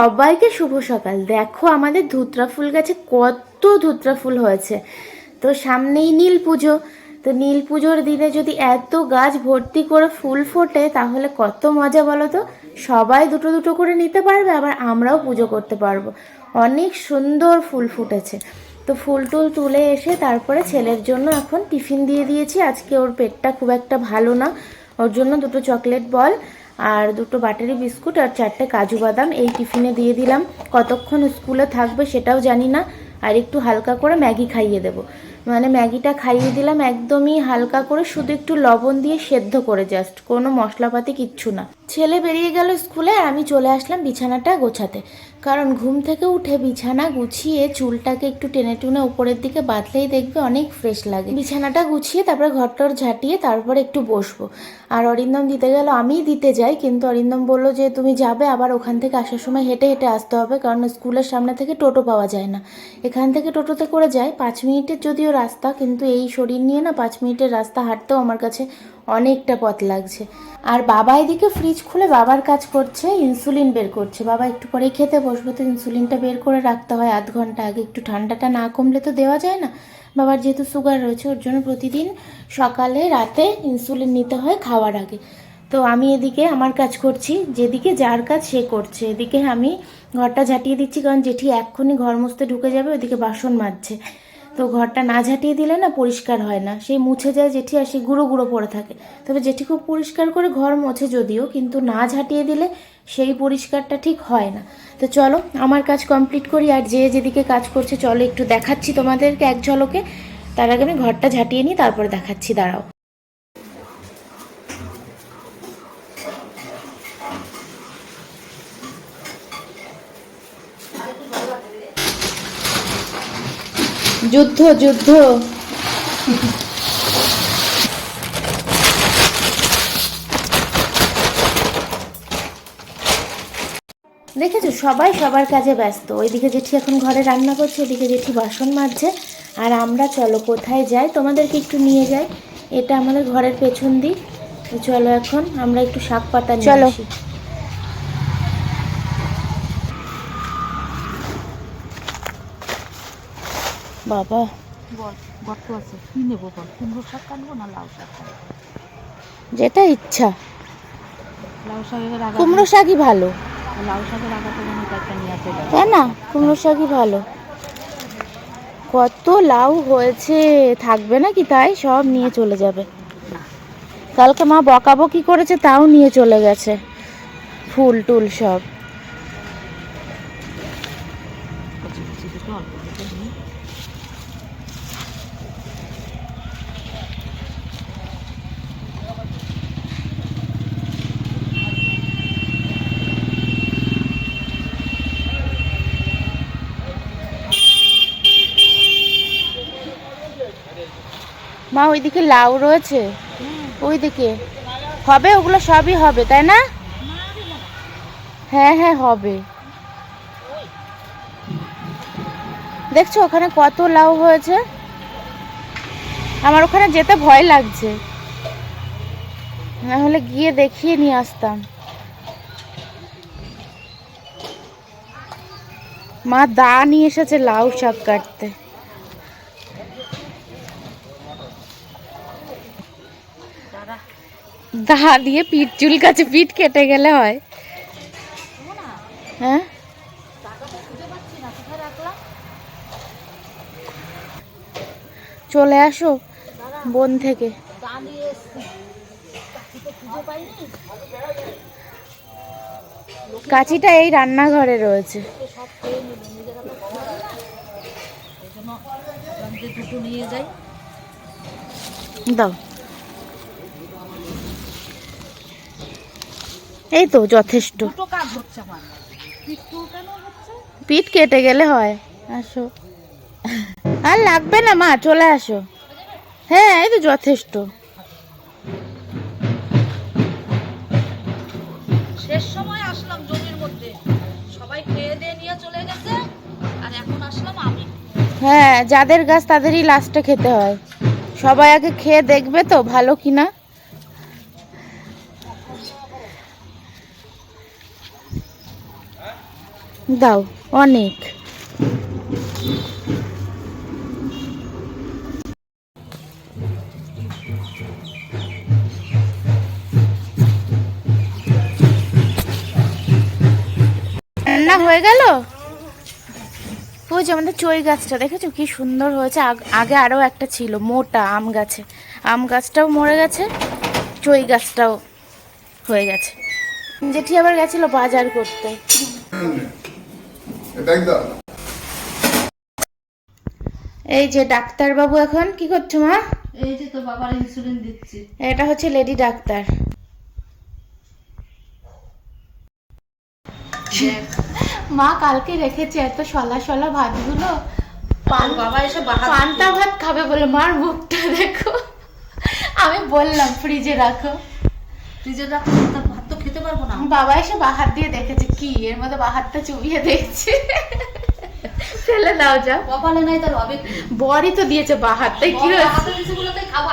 সবাইকে শুভ সকাল। দেখো আমাদের ধুতরা ফুল গাছে কত ধুতরা ফুল হয়েছে। তো সামনেই নীল পুজো। তো নীল পুজোর দিনে যদি এত গাছ ভর্তি করে ফুল ফোটে, তাহলে কত মজা বলো তো? সবাই দুটো দুটো করে নিতে পারবে, আবার আমরাও পুজো করতে পারব। অনেক সুন্দর ফুল ফুটেছে। তো ফুল টুল তুলে এসে তারপরে ছেলের জন্য এখন টিফিন দিয়ে দিয়েছি। আজকে ওর পেটটা খুব একটা ভালো না। ওর জন্য দুটো চকলেট বল। আর দুটো বাটারি বিস্কুট আর চারটে কাজু বাদাম এই টিফিনে দিয়ে দিলাম। কতক্ষণ স্কুলে থাকবে সেটাও জানি না। আর একটু হালকা করে ম্যাগি খাইয়ে দেব। মানে ম্যাগিটা খাইয়ে দিলাম একদমই হালকা করে, শুধু একটু লবণ দিয়ে সেদ্ধ করে জাস্ট কোনো মশলাপাতি কিচ্ছু না। ছেলে বেরিয়ে গেল স্কুলে, আমি চলে আসলাম বিছানাটা গোছাতে। কারণ ঘুম থেকে উঠে বিছানা গুছিয়ে চুলটাকে একটু টেনে টুনে উপরের দিকে বাঁধলেই দেখবে অনেক ফ্রেশ লাগে। বিছানাটা গুছিয়ে তারপরে ঘরটর ঝাঁটিয়ে তারপরে একটু বসবো। আর অরিন্দম দিতে গেল, আমিই দিতে যাই, কিন্তু অরিন্দম বলল যে, তুমি যাবে, আবার ওখান থেকে আসার সময় হেঁটে হেঁটে আসতে হবে, কারণ স্কুলের সামনে থেকে টোটো পাওয়া যায় না। এখান থেকে টোটোতে করে যায়, পাঁচ মিনিটের যদিও রাস্তা, কিন্তু এই শরীর নিয়ে না পাঁচ মিনিটের রাস্তা হাঁটতেও আমার কাছে অনেকটা পথ লাগছে। আর বাবা এদিকে ফ্রিজ খুলে বাবার কাজ করছে ইনসুলিন বের করছে। বাবা একটু পরেই খেতে বসবে, তো ইনসুলিনটা বের করে রাখতে হয় আধ ঘণ্টা আগে। একটু ঠান্ডাটা না কমলে তো দেওয়া যায় না। বাবার যেহেতু সুগার রয়েছে, ওর জন্য প্রতিদিন সকালে, রাতে ইনসুলিন নিতে হয় খাওয়ার আগে। তো আমি এদিকে আমার কাজ করছি, যেদিকে যার কাজ সে করছে। এদিকে আমি ঘরটা ঝাঁটিয়ে দিচ্ছি, কারণ জেঠি এক্ষুনি ঘর মুছতে ঢুকে যাবে, ওদিকে বাসন মাজছে। তো ঘরটা না ঝাঁটিয়ে দিলে না পরিষ্কার হয় না। সেই মুছে যায় জেঠি আর সেই গুঁড়ো গুঁড়ো পড়ে থাকে। তবে জেঠি খুব পরিষ্কার করে ঘর মোছে যদিও, কিন্তু না ঝাঁটিয়ে দিলে সেই পরিষ্কারটা ঠিক হয় না। তো চলো, আমার কাজ কমপ্লিট করি আর যে যেদিকে কাজ করছে, চলো একটু দেখাচ্ছি তোমাদেরকে এক ঝলকে। তার আগে আমি ঘরটা ঝাঁটিয়ে নিই, তারপর দেখাচ্ছি, দাঁড়াও। যুদ্ধ যুদ্ধ। দেখেছ সবাই সবার কাজে ব্যস্ত। ওইদিকে জেঠি এখন ঘরে রান্না করছে এদিকে জেঠি বাসন মাজছে। আর আমরা চলো কোথায় যাই? তোমাদেরকে একটু নিয়ে যাই। এটা আমাদের ঘরের পেছন দিক। চলো এখন আমরা একটু শাক পাতা চলো। বাবা। গর্ত আছে। কি নেব বল? কুমড়ো শাক কাটবো না লাউ শাক যেটা ইচ্ছা। লাউ শাকের আগা কুমড়ো শাকই ভালো। লাউ শাকের কয়েকটা নিয়ে আসে তাই না কুমড়ো শাকই ভালো। কত লাউ হয়েছে। থাকবে না কি তাই? সব নিয়ে চলে যাবে। কালকে মা বকাবকি করেছে তাও নিয়ে চলে গেছে। ফুল টুল সব কচি কচি দুটো অল্প দুটো নিই মা, ওইদিকে লাউ রয়েছে। ওইদিকে। হবে, ওগুলো সবই হবে, তাই না? হ্যাঁ হ্যাঁ হবে। দেখছ, ওখানে কত লাউ হয়েছে? আমার ওখানে যেতে ভয় লাগছে। না হলে গিয়ে দেখিয়ে নিয়ে আসতাম। মা, দা নিয়ে এসেছে লাউ শাক কাটতে। দা দিয়ে পিঠ, চুল কাছে পিঠ কেটে গেলে হয়। হ্যাঁ? চলে আসো, বন থেকে। কাঁচিটা এই রান্নাঘরে রয়েছে। লোকে সব খেয়ে নিল নিজেরা তো খাবে না এই জন্য ভাবলাম যে দুটো নিয়ে যাই দাও এই তো যথেষ্ট। পিঠ কেটে গেলে হয়। আসো। আর লাগবে না মা চলে আসো। হ্যাঁ এই তো যথেষ্ট। শেষ সময় আসলাম জমির মধ্যে। সবাই খেয়ে দিয়ে নিয়ে চলে গেছে। আর এখন আসলাম আমি। হ্যাঁ যাদের গাছ তাদেরই লাস্টে খেতে হয়। সবাই আগে খেয়ে দেখবে তো ভালো কিনা? দাও, অনেক। রান্না হয়ে গেল? ওই আমাদের চই গাছটা, দেখেছ কি সুন্দর হয়েছে? আগ- আগে আরও একটা ছিল, মোটা আম গাছে। আম গাছটাও মরে গেছে চই গাছটাও হয়ে গেছে। জেঠি আবার গেছিল বাজার করতে। এই যে ডাক্তার বাবু এখন কি করছ মা? এই যে তো বাবার ইনসুলিন দিচ্ছি। এটা হচ্ছে লেডি ডাক্তার। মা কালকে রেখেছে এত সলা সলা ভাতগুলো। বাবা এসে পান্তা ভাত খাবে বলে মার মুখটা দেখো। আমি বললাম ফ্রিজে রাখো। ফ্রিজে রাখো তা ভাত তো খেতে পারব না বাবা এসে বাহার দিয়ে দেখেছে কি? এর মধ্যে বাহারটা চুবিয়ে দেখছে ফেলে দাও যা। কপালে নাই তার হবে কি? বড়ই তো দিয়েছে বাহারটাই কি হয়েছে? হাতে দিছে বলে তাই খাব।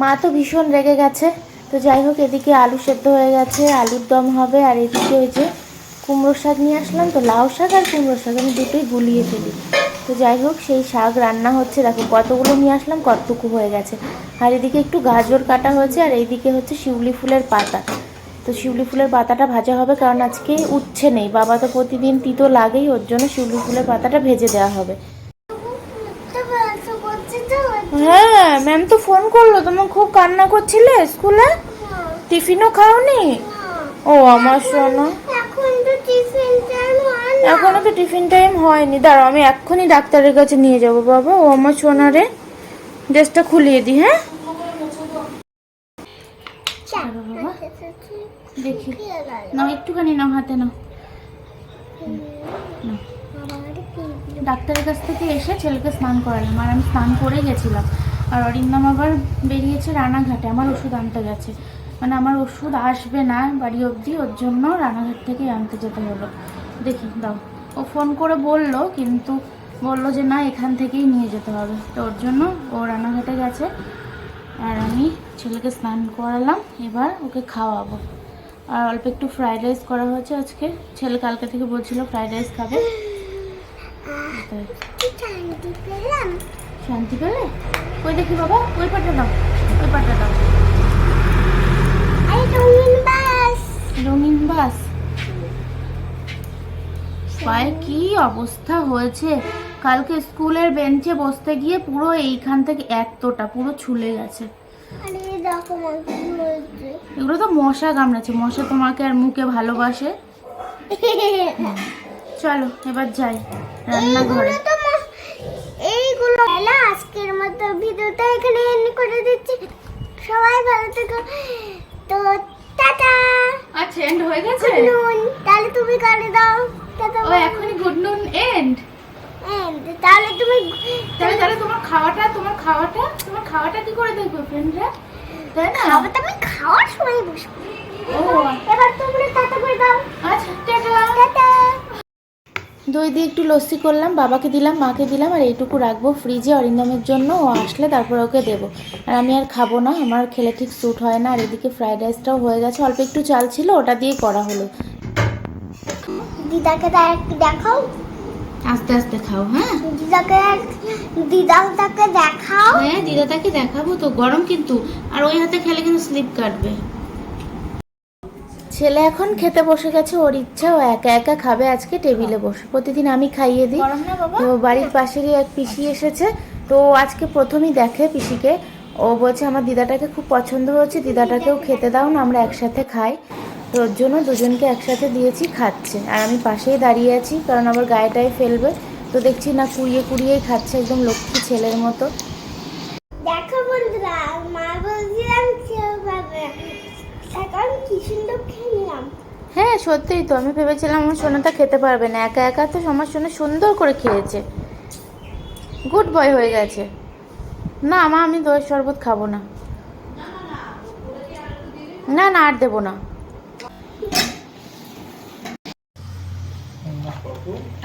মা তো ভীষণ রেগে গেছে। তো যাই হোক এদিকে আলু সেদ্ধ হয়ে গেছে আলুর দম হবে আর এদিকে ওই যে কুমড়ো শাক নিয়ে আসলাম। তো লাউ শাক আর কুমড়ো শাক আমি দুটোই গুলিয়ে ফেলি। তো যাই হোক সেই শাক রান্না হচ্ছে। দেখো কতগুলো নিয়ে আসলাম কতটুকু হয়ে গেছে। আর এদিকে একটু গাজর কাটা হয়েছে আর এইদিকে হচ্ছে শিউলি ফুলের পাতা। তো শিউলি ফুলের পাতাটা ভাজা হবে কারণ আজকে উচ্ছে নেই। বাবা তো প্রতিদিন তিতো লাগেই ওর জন্য শিউলি ফুলের পাতাটা ভেজে দেওয়া হবে। হ্যাঁ ম্যাম তো ফোন করল তোমার খুব কান্না করছিলে স্কুলে? টিফিনও খাওনি? ও আমার সোনা এখন তো টিফিন টাইম হয় না এখনও তো টিফিন টাইম হয়নি। দাঁড়াও, আমি এক্ষুনি ডাক্তারের কাছে নিয়ে যাব বাবা। ও আমার সোনা রে ড্রেসটা খুলিয়ে দি হ্যাঁ? দেখি। একটুখানি নাও, হাতে নাও। ডাক্তারের কাছ থেকে এসে ছেলেকে স্নান আমি স্নান করে গেছিলাম। আর অরিন্দম আবার বেরিয়েছে রানাঘাটে। আমার ওষুধ আনতে গেছে। মানে আমার ওষুধ আসবে না বাড়ি অবধি, ওর জন্য রানাঘাট থেকে আনতে যেতে হলো। দেখি দাও। ও ফোন করে বলল কিন্তু বলল যে না এখান থেকেই নিয়ে যেতে হবে। তো ওর জন্য ও রানাঘাটে গেছে। আর আমি ছেলেকে স্নান করালাম এবার ওকে খাওয়াবো। আর অল্প একটু ফ্রাইড রাইস করা হয়েছে আজকে। ছেলে কালকে থেকে বলছিল ফ্রাইড রাইস খাবে। শান্তি পেলে? ওই দেখি বাবা ওই পাটা দাও ওই পাটা দাও। রঙিন বাস। রঙিন বাস? পায়ে কি অবস্থা হয়েছে? কালকে স্কুলের বেঞ্চে বসতে গিয়ে পুরো এইখান থেকে এতটা পুরো ছুলে গেছে। আরে দেখো মাকে বলছে এগুলো তো মশা কামড়াচ্ছে মশা তোমাকে আর মুখে ভালোবাসে? চলো এবার যাই রান্নাঘরে। এইগুলো হ্যালো আজকের মতো ভিডিওটা এখানে এন্ড করে দিচ্ছি। সবাই ভালো থেকো। তো টাটা। আচ্ছা এন্ড হয়ে গেছে? তাহলে তুমি করে দাও। ও এখনই গুড নুন এন্ড তাহলে তুমি তাহলে তাহলে তোমার খাওয়াটা তোমার খাওয়াটা তোমার খাওয়াটা কি করে দেখবে ফ্রেন্ডরা তাই না? খাওয়াটা আমি খাওয়ার সময় বসবো ও এবার তোমরা টাটা করে দাও। আচ্ছা টাটা। টাটা। দই দিয়ে একটু লস্যি করলাম বাবাকে দিলাম মাকে দিলাম আর এইটুকু রাখব ফ্রিজে অরিন্দমের জন্য। ও আসলে তারপর ওকে দেবো। আর আমি আর খাব না আমার খেলে ঠিক স্যুট হয় না। আর এদিকে ফ্রাইড রাইসটাও হয়ে গেছে অল্প একটু চাল ছিল ওটা দিয়ে করা হলো। দিদাকে দেখ- দেখাও। আস্তে আস্তে খাও হ্যাঁ? দিদাকে দিদাকে দেখাও। হ্যাঁ দিদাটাকে দেখাবো তো গরম কিন্তু। আর ওই হাতে খেলে কিন্তু স্লিপ কাটবে। ছেলে এখন খেতে বসে গেছে ওর ইচ্ছা ও একা একা খাবে আজকে টেবিলে বসে। প্রতিদিন আমি খাইয়ে দিই। তো বাড়ির পাশেরই এক পিসি এসেছে তো ও আজকে প্রথমেই দেখে পিসিকে। ও বলছে আমার দিদাটাকে খুব পছন্দ হয়েছে দিদাটাকেও খেতে দাও না আমরা একসাথে খাই। তো ওর জন্য দুজনকে একসাথে দিয়েছি খাচ্ছে। আর আমি পাশেই দাঁড়িয়ে আছি কারণ আবার গায়েটায় ফেলবে। তো দেখছি না কুড়িয়ে কুড়িয়েই খাচ্ছে একদম লক্ষ্মী ছেলের মতো। দেখো বন্ধুরা মা বলছিলাম এখন কি সুন্দর খেলাম হ্যাঁ সত্যিই তো আমি ভেবেছিলাম আমার সোনাটা খেতে পারবে না। একা একা তো আমার সোনা সুন্দর করে খেয়েছে। গুড বয় হয়ে গেছে। না মা আমি দই শরবত খাব না। না না আর দেবো না।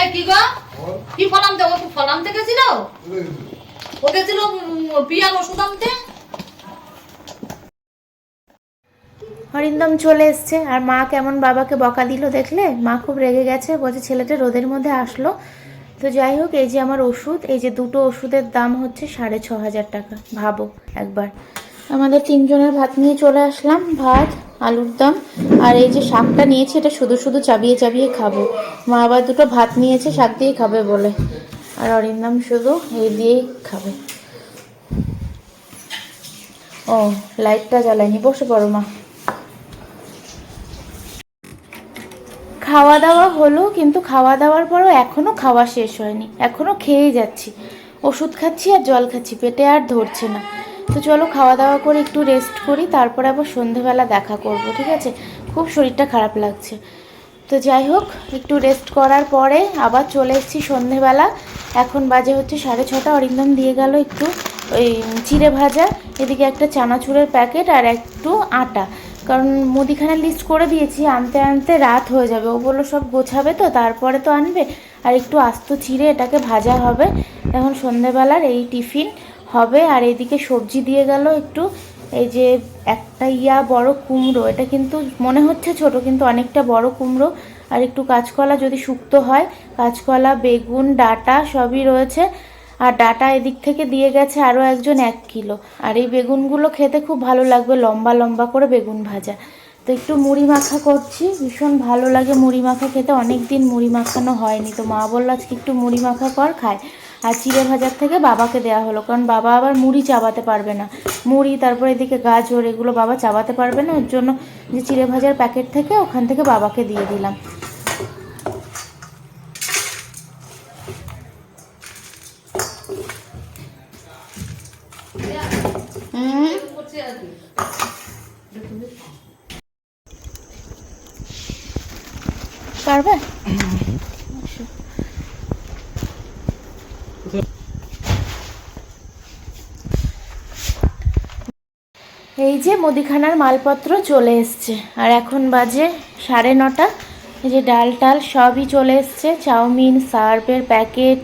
এই কি গো? কি ফলাম ফলাম থেকে ছিল ওষুধ আনতে? হরিন্দম চলে এসছে, আর মা কেমন বাবাকে বকা দিল দেখলে? মা খুব রেগে গেছে, বলছে ছেলেটা রোদের মধ্যে আসলো। তো যাই হোক, এই যে আমার ওষুধ, এই যে দুটো ওষুধের দাম হচ্ছে সাড়ে ছ হাজার টাকা, ভাবো একবার। আমাদের তিনজনের ভাত নিয়ে চলে আসলাম, ভাত, আলুর দম, আর এই যে শাকটা নিয়েছি, এটা শুধু শুধু চাবিয়ে চাবিয়ে খাব। মা আবার দুটো ভাত নিয়েছে, শাক দিয়ে খাবে বলে। আর অরিন্দম শুধু এই দিয়েই খাবে। ও, লাইটটা জ্বালায়নি, বসে পড়ো মা। খাওয়া দাওয়া হলো, কিন্তু খাওয়া দাওয়ার পরও এখনও খাওয়া শেষ হয়নি। এখনও খেয়েই যাচ্ছি। ওষুধ খাচ্ছি আর জল খাচ্ছি, পেটে আর ধরছে না। তো চলো খাওয়া দাওয়া করে একটু রেস্ট করি, তারপরে আবার সন্ধেবেলা দেখা করব, ঠিক আছে? খুব শরীরটা খারাপ লাগছে। তো যাই হোক, একটু রেস্ট করার পরে আবার চলে এসেছি সন্ধেবেলা। এখন বাজে হচ্ছে সাড়ে ছটা, অরিন্দম দিয়ে গেল একটু ওই চিড়ে ভাজা, এদিকে একটা চানাচুরের প্যাকেট আর একটু আটা। কারণ মুদিখানা লিস্ট করে দিয়েছি, আনতে আনতে রাত হয়ে যাবে। ও বলল সব গোছাবে তো, তারপরে তো আনবে। আর একটু আস্ত চিড়ে, এটাকে ভাজা হবে। এখন সন্ধেবেলার এই টিফিন। হবে। আর এদিকে সবজি দিয়ে গেল একটু। এই যে একটা ইয়া বড় কুমড়ো, এটা কিন্তু মনে হচ্ছে ছোট, কিন্তু অনেকটা বড় কুমড়ো। আর একটু কাঁচকলা যদি শুক্ত হয়, কাঁচকলা, বেগুন, ডাটা সবই রয়েছে। আর ডাটা এদিক থেকে দিয়ে গেছে আরও একজন এক কিলো। আর এই বেগুনগুলো খেতে খুব ভালো লাগবে, লম্বা লম্বা করে বেগুন ভাজা। তো একটু মুড়ি মাখা করছি, ভীষণ ভালো লাগে মুড়ি মাখা খেতে। অনেক দিন মুড়ি মাখানো হয়নি। তো মা বলল, আজকে একটু মুড়ি মাখা কর, খায়। আর চিড়ে ভাজার থেকে বাবাকে দেওয়া হলো, কারণ বাবা আবার মুড়ি চাবাতে পারবে না। মুড়ি, তারপর এদিকে গাজর, এগুলো বাবা চাবাতে পারবে না, ওর জন্য যে চিড়ে ভাজার প্যাকেট থেকে ওখান থেকে বাবাকে দিয়ে দিলাম হুম পারবে এই যে মুদিখানার মালপত্র চলে এসছে। আর এখন বাজে সাড়ে নটা। এই যে ডাল টাল সবই চলে এসছে। চাউমিন সার্ফের প্যাকেট,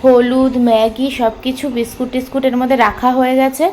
হলুদ, ম্যাগি সব কিছু বিস্কুট টিস্কুটের মধ্যে রাখা হয়ে গেছে।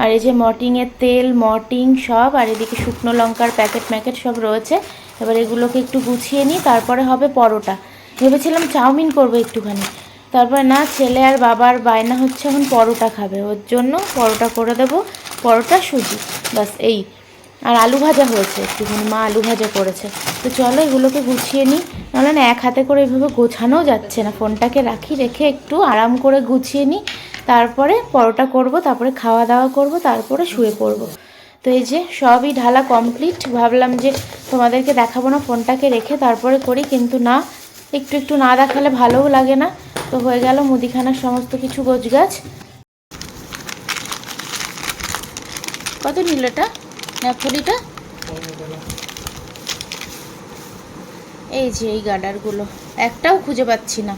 আর এই যে মর্টিংয়ের তেল মর্টিং সব, আর এদিকে শুকনো লঙ্কার প্যাকেট ম্যাকেট সব রয়েছে। এবার এগুলোকে একটু গুছিয়ে নিই, তারপরে হবে পরোটা। ভেবেছিলাম চাউমিন করব একটুখানি। তারপর না, ছেলে আর বাবার বায়না হচ্ছে, এখন পরোটা খাবে। ওর জন্য পরোটা করে দেবো। পরোটা, সুজি। বাস এই। আর আলু ভাজা হয়েছে একটুখানি মা আলু ভাজা করেছে। তো চলো এগুলোকে গুছিয়ে নিই। নাহলে না, এক হাতে করে এইভাবে গোছানোও যাচ্ছে না। ফোনটাকে রাখি, রেখে একটু আরাম করে গুছিয়ে নিই। তারপরে পরোটা করব, তারপরে খাওয়া দাওয়া করব, তারপরে শুয়ে পড়ব। তো এই যে, সবই ঢালা কমপ্লিট ভাবলাম যে তোমাদেরকে দেখাবো না, ফোনটাকে রেখে তারপরে করি। কিন্তু না, একটু একটু না দেখালে ভালোও লাগে না। তো হয়ে গেল মুদিখানার সমস্ত কিছু গোছগাছ। কত নিল এটা? ন্যাপথলিটা এই যে, এই গার্ডারগুলো একটাও খুঁজে পাচ্ছি না।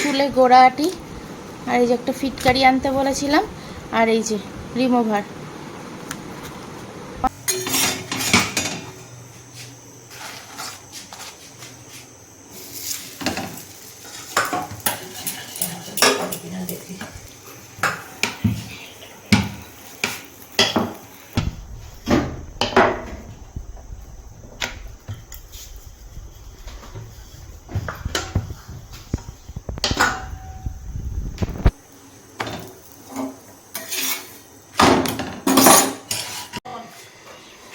চুলে গোড়াটি আর এই যে একটা ফিটকারি আনতে বলেছিলাম, আর এই যে রিমুভার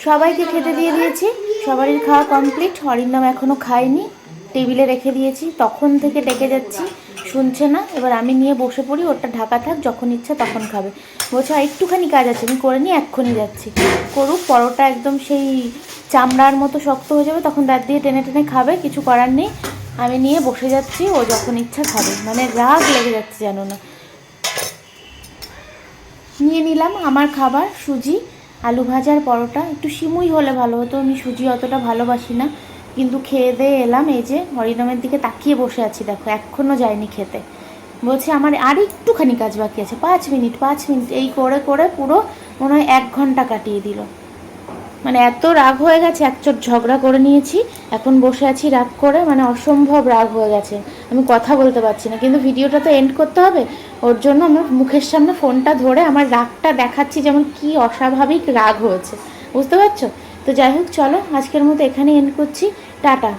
সবাইকে খেতে দিয়ে দিয়েছি। সবারই খাওয়া কমপ্লিট অরিন্দম এখনও খায়নি টেবিলে রেখে দিয়েছি। তখন থেকে ডেকে যাচ্ছি। শুনছে না। এবার আমি নিয়ে বসে পড়ি। ওটা ঢাকা থাক, যখন ইচ্ছা তখন খাবে। বলছে, "আর একটুখানি কাজ আছে, আমি করে নিয়ে এক্ষুনি যাচ্ছি। করুক, পরোটা একদম সেই চামড়ার মতো শক্ত হয়ে যাবে, তখন দাঁত দিয়ে টেনে টেনে খাবে, কিছু করার নেই। আমি নিয়ে বসে যাচ্ছি, ও যখন ইচ্ছা খাবে। মানে রাগ লেগে যাচ্ছে জানো না। নিয়ে নিলাম আমার খাবার, সুজি। আলু ভাজার পরোটা, একটু সিমুই হলে ভালো হতো, আমি সুজি অতটা ভালোবাসি না। কিন্তু খেয়ে দিয়ে এলাম, এই যে হরিনামের দিকে তাকিয়ে বসে আছি, দেখো এখনও যায়নি খেতে। বলছি, আমার আর একটুখানি কাজ বাকি আছে, পাঁচ মিনিট পাঁচ মিনিট। এই করে করে পুরো মনে হয় এক ঘণ্টা কাটিয়ে দিল। মানে এত রাগ হয়ে গেছে, একচোট ঝগড়া করে নিয়েছি, এখন বসে আছি রাগ করে মানে অসম্ভব রাগ হয়ে গেছে। আমি কথা বলতে পারছি না, কিন্তু ভিডিওটা তো এন্ড করতে হবে, ওর জন্য আমার মুখের সামনে ফোনটা ধরে আমার রাগটা দেখাচ্ছি যেমন কি অস্বাভাবিক রাগ হয়েছে, বুঝতে পারছ? তো যাই হোক, চলো আজকের মতো এখানে এন্ড করছি, টাটা।